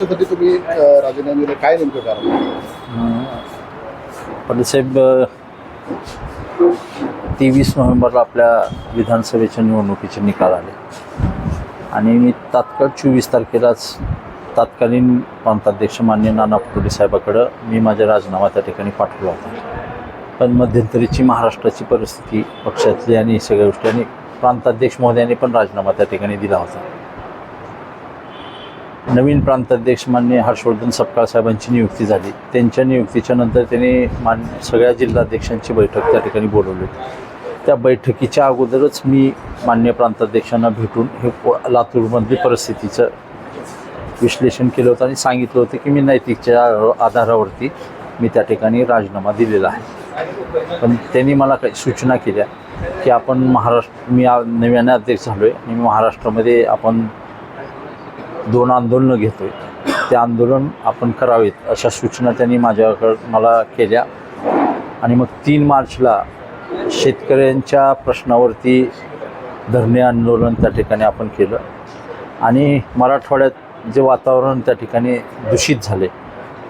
साठी तुम्ही राजीनामे काय नेमकं कारण? साहेब तेवीस नोव्हेंबरला आपल्या विधानसभेच्या निवडणुकीचे निकाल आले. आणि मी तात्काळ चोवीस तारखेलाच तात्कालीन प्रांताध्यक्ष मान्य नाना पटोले साहेबाकडं मी माझा राजीनामा त्या ठिकाणी पाठवला होता. पण मध्यंतरीची महाराष्ट्राची परिस्थिती पक्षातली आणि सगळ्या गोष्टी आणि प्रांताध्यक्ष महोदयांनी पण राजीनामा त्या ठिकाणी दिला होता. नवीन प्रांताध्यक्ष मान्य हर्षवर्धन सपकाळ साहेबांची नियुक्ती झाली. त्यांच्या नियुक्तीच्या नंतर त्यांनी मान सगळ्या जिल्हाध्यक्षांची बैठक त्या ठिकाणी बोलवली. होती त्या बैठकीच्या अगोदरच मी मान्य प्रांताध्यक्षांना भेटून हे लातूरमधली परिस्थितीचं विश्लेषण केलं होतं आणि सांगितलं होतं की मी नैतिकच्या आधारावरती मी त्या ठिकाणी राजीनामा दिलेला आहे. पण त्यांनी मला काही सूचना केल्या की आपण महाराष्ट्र मी नव्याने अध्यक्ष झालो आहे आणि महाराष्ट्रामध्ये आपण दोन आंदोलनं घेतो आहे ते आंदोलन आपण करावेत अशा सूचना त्यांनी माझ्याकडं मला केल्या. आणि मग तीन मार्चला शेतकऱ्यांच्या प्रश्नावरती धरणे आंदोलन त्या ठिकाणी आपण केलं. आणि मराठवाड्यात जे वातावरण त्या ठिकाणी दूषित झाले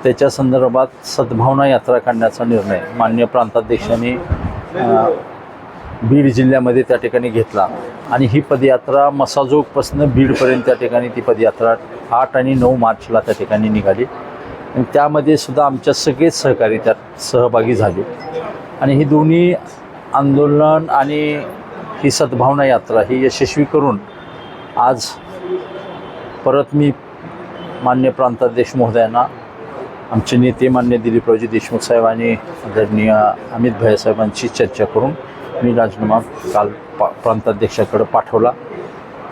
त्याच्या संदर्भात सद्भावना यात्रा काढण्याचा निर्णय मान्य प्रांताध्यक्षांनी बीड जिल्ह्यामध्ये त्या ठिकाणी घेतला. आणि ही पदयात्रा मसाजोगपासून बीडपर्यंत त्या ठिकाणी ती पदयात्रा आठ आणि नऊ मार्चला त्या ठिकाणी निघाली. आणि त्यामध्ये सुद्धा आमच्या सगळेच सहकारी त्यात सहभागी झाले. आणि ही दोन्ही आंदोलन आणि ही सद्भावना यात्रा ही यशस्वी करून आज परत मी मान्य प्रांताध्यक्ष महोदयांना आमचे नेते मान्य दिलीपरावजी देशमुख साहेब आणि आदरणीय अमित भाई साहेबांशी चर्चा करून मी राजीनामा काल पा प्रांताध्यक्षाकडे पाठवला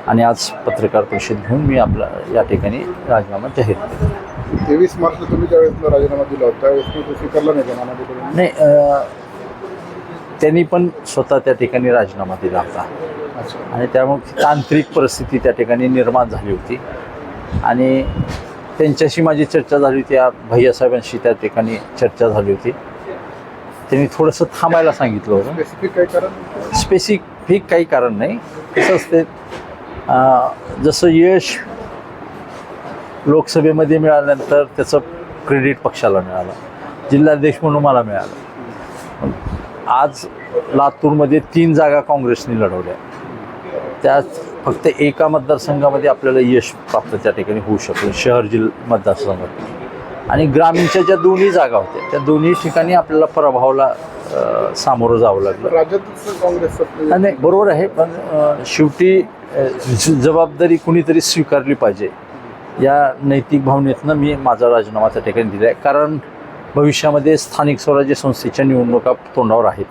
आणि आज पत्रकार परिषद घेऊन मी आपला या ठिकाणी राजीनामा जाहीर केला. तेवीस मार्चला तुम्ही ज्यावेळेस राजीनामा दिला होता त्यावेळेस तुम्ही तो स्वीकारला नाही? नाही त्यांनी पण स्वतः त्या ठिकाणी राजीनामा दिला होता. अच्छा. आणि त्यामुळे तांत्रिक परिस्थिती त्या ठिकाणी निर्माण झाली होती. आणि त्यांच्याशी माझी चर्चा झाली होती या भैयासाहेबांशी त्या ठिकाणी चर्चा झाली होती. त्यांनी थोडंसं थांबायला सांगितलं होतं. स्पेसिफिक काय कारण? स्पेसिफिक काही कारण नाही. कसं असते अं, जसं यश लोकसभेमध्ये मिळाल्यानंतर त्याचं क्रेडिट पक्षाला मिळालं. जिल्हाध्यक्ष म्हणून मला मिळालं. आज लातूरमध्ये तीन जागा काँग्रेसने लढवल्या. त्यात फक्त एका मतदारसंघामध्ये आपल्याला यश प्राप्त त्या ठिकाणी होऊ शकलं शहर जिल्हा मतदारसंघात. आणि ग्रामीणच्या ज्या दोन्ही जागा होत्या त्या दोन्ही ठिकाणी आपल्याला पराभवाला सामोरं जावं लागलं. नाही बरोबर आहे पण शेवटी जबाबदारी कुणीतरी स्वीकारली पाहिजे. या नैतिक भावनेतनं मी माझा राजीनामा त्या ठिकाणी दिला आहे कारण भविष्यामध्ये स्थानिक स्वराज्य संस्थेच्या निवडणुका तोंडावर आहेत.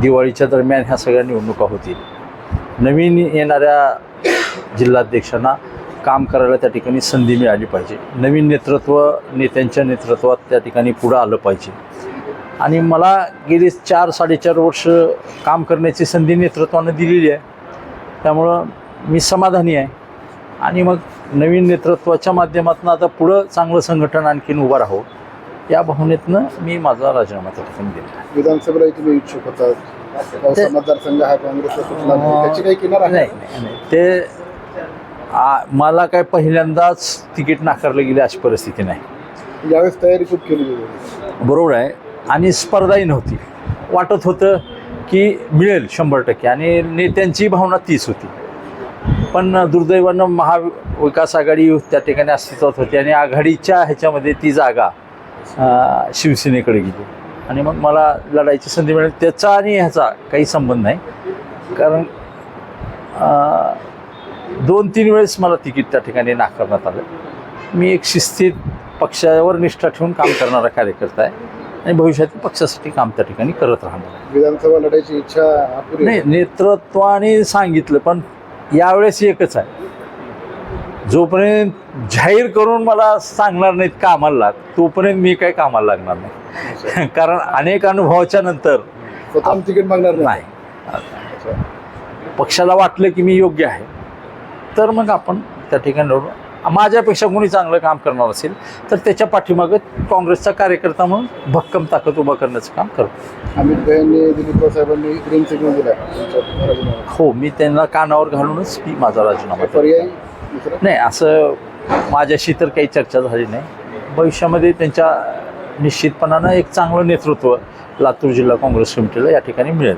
दिवाळीच्या दरम्यान ह्या सगळ्या निवडणुका होतील. नवीन येणाऱ्या जिल्हाध्यक्षांना काम करायला त्या ठिकाणी संधी मिळाली पाहिजे. नवीन नेतृत्व नेत्यांच्या नेतृत्वात त्या ठिकाणी पुढं आलं पाहिजे. आणि मला गेली चार साडेचार वर्ष काम करण्याची संधी नेतृत्वानं दिलेली आहे. त्यामुळं मी समाधानी आहे. आणि मग नवीन नेतृत्वाच्या माध्यमातून आता पुढं चांगलं संघटन आणखीन उभं राहावं या भावनेतनं मी माझा राजीनामा त्या ठिकाणी दिला विधानसभेला तुम्ही इच्छुक होता मतदारसंघ हा नाही. ते आ, मला काय पहिल्यांदाच तिकीट नाकारलं गेले अशी परिस्थिती नाही. यावेळेस तयारी खूप केली बरोबर आहे. आणि स्पर्धाही नव्हती. वाटत होतं की मिळेल शंभर टक्के आणि नेत्यांची भावना तीच होती. पण दुर्दैवानं महाविकास आघाडी त्या ठिकाणी अस्तित्वात होती आणि आघाडीच्या ह्याच्यामध्ये ती जागा शिवसेनेकडे गेली. आणि मग मला लढायची संधी मिळाली. त्याचा आणि ह्याचा काही संबंध नाही. कारण दोन तीन वेळेस मला तिकीट त्या ठिकाणी नाकारण्यात आलं. मी एक शिस्तीत पक्षावर निष्ठा ठेवून काम करणारा कार्यकर्ता आहे आणि भविष्यात पक्षासाठी काम त्या ठिकाणी करत राहणार आहे. विधानसभा लढायची इच्छा नाही. नेतृत्वाने सांगितलं पण यावेळेस एकच आहे. जोपर्यंत जाहीर करून मला सांगणार नाहीत कामाला लाग तोपर्यंत मी काही कामाला लागणार नाही. कारण अनेक अनुभवाच्या नंतर तिकीट मागणार नाही. पक्षाला वाटलं की मी योग्य आहे. तर मग आपण त्या ठिकाणी लढू माझ्यापेक्षा कोणी चांगलं काम करणार असेल तर त्याच्या पाठीमागं काँग्रेसचा कार्यकर्ता म्हणून भक्कम ताकद उभा करण्याचं काम करतो अमित भाईंनी दिलीप साहेबांनी ग्रीन सिग्नल दिला. हो मी त्यांना कानावर घालूनच मी माझा राजीनामा. पर्यायी नाही असं माझ्याशी तर काही चर्चा झाली नाही भविष्यामध्ये त्यांच्या निश्चितपणानं एक चांगलं नेतृत्व लातूर जिल्हा काँग्रेस कमिटीला या ठिकाणी मिळेल